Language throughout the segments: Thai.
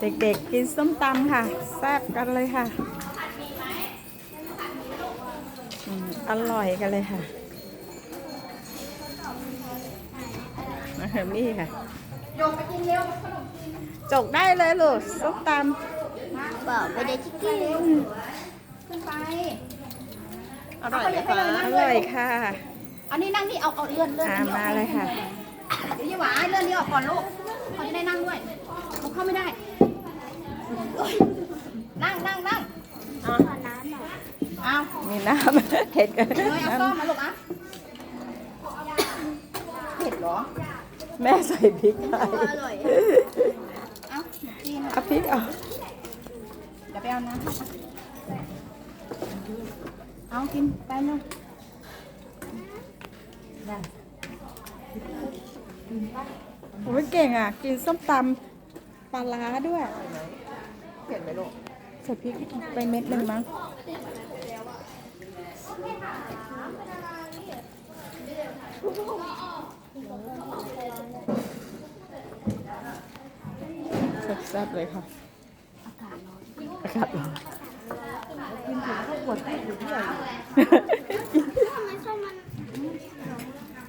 เด็กๆกินส้มตำค่ะ แซ่บกันเลยค่ะอืมอร่อยกันเลยค่ะมาเฮอมี่ค่ะ จกได้เลยลูกส้มตบอกไปได้ชิคกี้ขึ้นไป อร่อยไหมคะำอร่อยค่ะ อันนี้นั่งนี่เอาเอาเลื่อนเลื่อนอ่าอันนี้ออกมาเลยค่ะเดี๋ยวยี่หวาเลื่อนนี้ออกก่อนลูกเขาจะได้นั่งด้วยเขาเข้าไม่ได้ นั่งนั่งนั่งขอน้ำหน่อยเอามีน้ำเห็ดกันเนยเอาซ่อมมาลูกอะเผ็ดเหรอ แม่ใส่พริกไปอร่อยเอาหมูจีนเอาพริกเอาเดี๋ยวไปเอาน้ำเอากินไปเนาะโอ้ยเก่งอะ กินส้มตำปลาร้าด้วย เผ็ดไหมลูกใส่พริกไปเม็ดหนึ่งมั้งแซ่บๆเลยค่ะ อากาศร้อน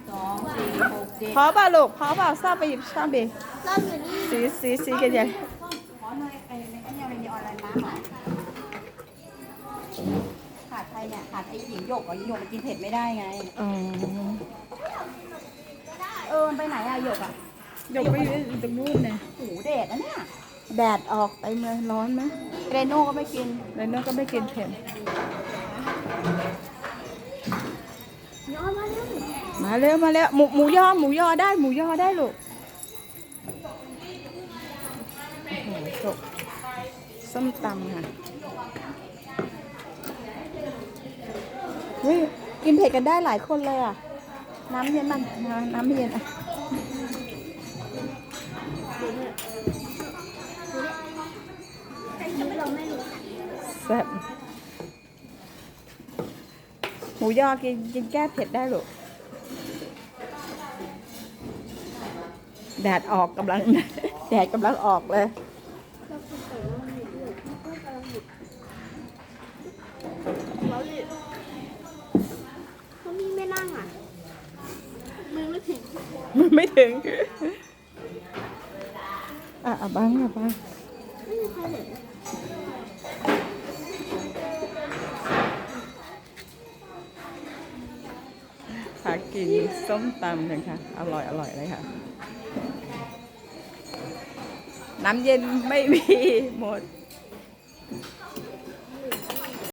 สองสี่หกเจ็ดพอเปล่าลูกพอเปล่าทราบไปหยิบช้อนดิเราอยู่นี่สีสีสีกันใหญ่ ขอหน่อยไอ้ไอ้เนี่ยมันมีออนไลน์น้ำเหรอขาดใครเนี่ยขาดไอ้หญิงหยกเหรอหญิงหยกมันกินเผ็ดไม่ได้ไง อ๋อเออมันไปไหนอะหยกอะยกไปตรงนู้นเนี่ยหูเดดนะเนี่ยแดดออกไปเมืองร้อนไหมเรโน่ก็ไม่กินแล้วเนื้อก็ไม่กินเผ็ดย้อนมาเร็วมาเร็วมาเร็วหมูหมูยอหมูยอได้หมูยอได้ลูกโอ้โหจบ ส้มตำค่ะเฮ้ยกินเผ็ดกันได้หลายคนเลยอะ น้ำเย็นมันน้ำน้ำเย็นอะเราไม่รู้แซ่บหมูยอกินกินแก้เผ็ดได้ลูกแดดออกกำลัง แดดกำลังออกเลย เขามีไม่นั่งอะมือไม่ถึง มันไม่ถึง อะอะบังอะบังไม่มีใครเห็นหากินส้มตำกันค่ะ อร่อยอร่อยเลยค่ะ น้ำเย็นไม่มีหมด